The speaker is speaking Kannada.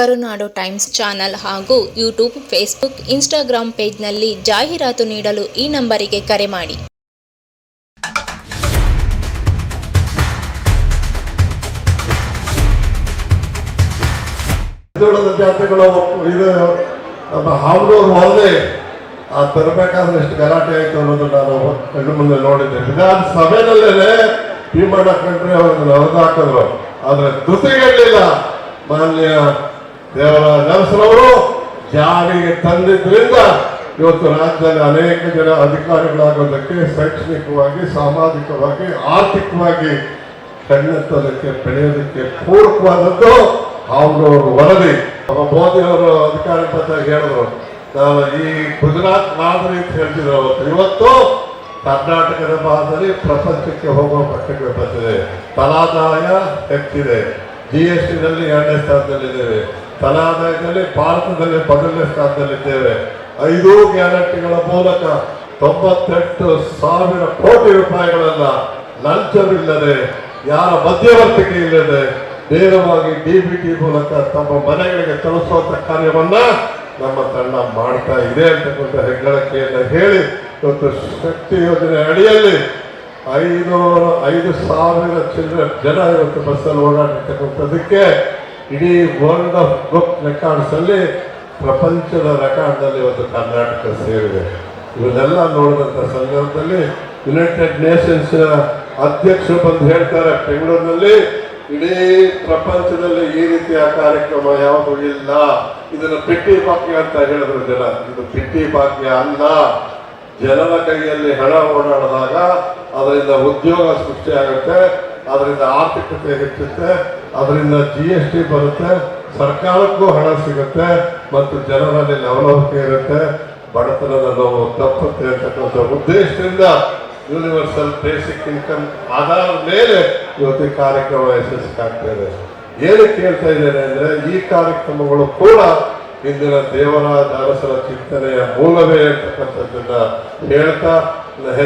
ಕರುನಾಡು ಟೈಮ್ಸ್ ಚಾನಲ್ ಹಾಗೂ ಯೂಟ್ಯೂಬ್, ಫೇಸ್ಬುಕ್ ಇನ್ಸ್ಟಾಗ್ರಾಂ ಪೇಜ್ನಲ್ಲಿ ಜಾಹೀರಾತು ನೀಡಲು ಈ ನಂಬರಿಗೆ ಕರೆ ಮಾಡಿ. ಇದು ತರಬೇಕಾದ್ರೆ ಎಷ್ಟು ಗಲಾಟೆ ಆಯ್ತು ನಾನು ಮುಂದೆ ನೋಡಿದ್ದೆ ವಿಧಾನಸಭೆನಲ್ಲೇ ಭೀಮಣ್ಣ ಕಂಡ್ರೆ ಹೊರದಾಕಿದ್ರು ಆದ್ರೆ ಮಾನ್ಯ ದೇವರಾಜ ನರಸರವರು ಜಾರಿಗೆ ತಂದಿದ್ರಿಂದ ಇವತ್ತು ರಾಜ್ಯದಲ್ಲಿ ಅನೇಕ ಜನ ಅಧಿಕಾರಿಗಳಾಗೋದಕ್ಕೆ ಶೈಕ್ಷಣಿಕವಾಗಿ, ಸಾಮಾಜಿಕವಾಗಿ, ಆರ್ಥಿಕವಾಗಿ ಕಣ್ಣೆತ್ತೋದಕ್ಕೆ ಬೆಳೆಯೋದಕ್ಕೆ ಪೂರಕವಾದದ್ದು ಅವ್ರವ್ರ ವರದಿ. ಮೋದಿಯವರು ಮೋದಿ ಅವರು ಅಧಿಕಾರಿ ಬಂದಾಗ ಹೇಳಿದ್ರು ನಾವು ಈ ಗುಜರಾತ್ ಮಾದರಿ ಅಂತ ಹೇಳ್ತಿದ್ರು ಅವತ್ತು. ಇವತ್ತು ಕರ್ನಾಟಕದ ಮಾದರಿ ಪ್ರಪಂಚಕ್ಕೆ ಹೋಗುವ ಮಟ್ಟಕ್ಕೆ ಬಂದಿದೆ. ತಲಾದಾಯ ಹೆಚ್ಚಿದೆ. ಜಿ ಎಸ್ ಟಿನಲ್ಲಿ ಎರಡನೇ ಸ್ಥಾನದಲ್ಲಿದ್ದೇವೆ. ತಲಾದಾಯದಲ್ಲಿ ಭಾರತದಲ್ಲಿ ಮೊದಲನೇ ಸ್ಥಾನದಲ್ಲಿದ್ದೇವೆ. ಐದು ಗ್ಯಾರಂಟಿಗಳ ಮೂಲಕ ತೊಂಬತ್ತೆಂಟು ಸಾವಿರ ಕೋಟಿ ರೂಪಾಯಿಗಳನ್ನ ಲಂಚವಿಲ್ಲದೆ, ಯಾರ ಮಧ್ಯವರ್ತಿಕೆ ಇಲ್ಲದೆ ನೇರವಾಗಿ ಡಿಬಿಟಿ ಮೂಲಕ ತಮ್ಮ ಮನೆಗಳಿಗೆ ತಲುಪಿಸುವಂತ ಕಾರ್ಯವನ್ನ ನಮ್ಮ ತಂಡ ಮಾಡ್ತಾ ಇದೆ ಅಂತಕ್ಕಂಥ ಹೆಗ್ಗಳಿಕೆಯನ್ನು ಹೇಳಿ ಇವತ್ತು ಶಕ್ತಿ ಯೋಜನೆ ಅಡಿಯಲ್ಲಿ ಐನೂರು ಐದು ಸಾವಿರ ಚಿಲ್ಲರೆ ಜನ ಇವತ್ತು ಬಸ್ಸಲ್ಲಿ ಓಡಾಡಿರ್ತಕ್ಕಂಥದ್ದಕ್ಕೆ ಇಡೀ ವರ್ಲ್ಡ್ ಆಫ್ ಬುಕ್ ರೆಕಾರ್ಡ್ಸ್ ಅಲ್ಲಿ ಪ್ರಪಂಚದ ರೆಕಾರ್ಡ್ನಲ್ಲಿ ಇವತ್ತು ಕರ್ನಾಟಕ ಸೇರಿದೆ. ಇವನ್ನೆಲ್ಲ ನೋಡಿದಂಥ ಸಂದರ್ಭದಲ್ಲಿ ಯುನೈಟೆಡ್ ನೇಷನ್ಸ್ ಅಧ್ಯಕ್ಷರು ಬಂದು ಹೇಳ್ತಾರೆ, ಬೆಂಗಳೂರಿನಲ್ಲಿ ಇಡೀ ಪ್ರಪಂಚದಲ್ಲಿ ಈ ರೀತಿಯ ಕಾರ್ಯಕ್ರಮ ಯಾವುದು ಇಲ್ಲ. ಇದನ್ನು ಪಿಟ್ಟಿ ಭಾಗ್ಯ ಅಂತ ಹೇಳಿದ್ರು ಜನ. ಇದು ಪಿಟ್ಟಿ ಭಾಗ್ಯ ಅಲ್ಲ. ಜನರ ಕೈಯಲ್ಲಿ ಹಣ ಓಡಾಡಿದಾಗ ಅದರಿಂದ ಉದ್ಯೋಗ ಸೃಷ್ಟಿಯಾಗುತ್ತೆ ಅದರಿಂದ ಆರ್ಥಿಕತೆ ಹೆಚ್ಚುತ್ತೆ, ಅದರಿಂದ ಜಿ ಎಸ್ ಟಿ ಬರುತ್ತೆ, ಸರ್ಕಾರಕ್ಕೂ ಹಣ ಸಿಗುತ್ತೆ, ಮತ್ತು ಜನರಲ್ಲಿ ಲವಲವಿಕೆ ಇರುತ್ತೆ. ಬಡತನದ ನೋವು ತಪ್ಪುತ್ತೆ ಅಂತಕ್ಕಂಥ ಉದ್ದೇಶದಿಂದ ಯೂನಿವರ್ಸಲ್ ಬೇಸಿಕ್ ಇನ್ಕಮ್ ಆಧಾರದ ಮೇಲೆ ಇವತ್ತು ಕಾರ್ಯಕ್ರಮ ಯಶಸ್ವಿ ಇದೆ. ಏನು ಕೇಳ್ತಾ ಇದ್ದೇನೆ ಅಂದರೆ, ಈ ಕಾರ್ಯಕ್ರಮಗಳು ಕೂಡ ಇಂದಿನ ದೇವರ ಅರಸರ ಚಿಂತನೆಯ ಮೂಲವೇ ಅಂತಕ್ಕಂಥದ್ದನ್ನು ಹೇಳ್ತಾ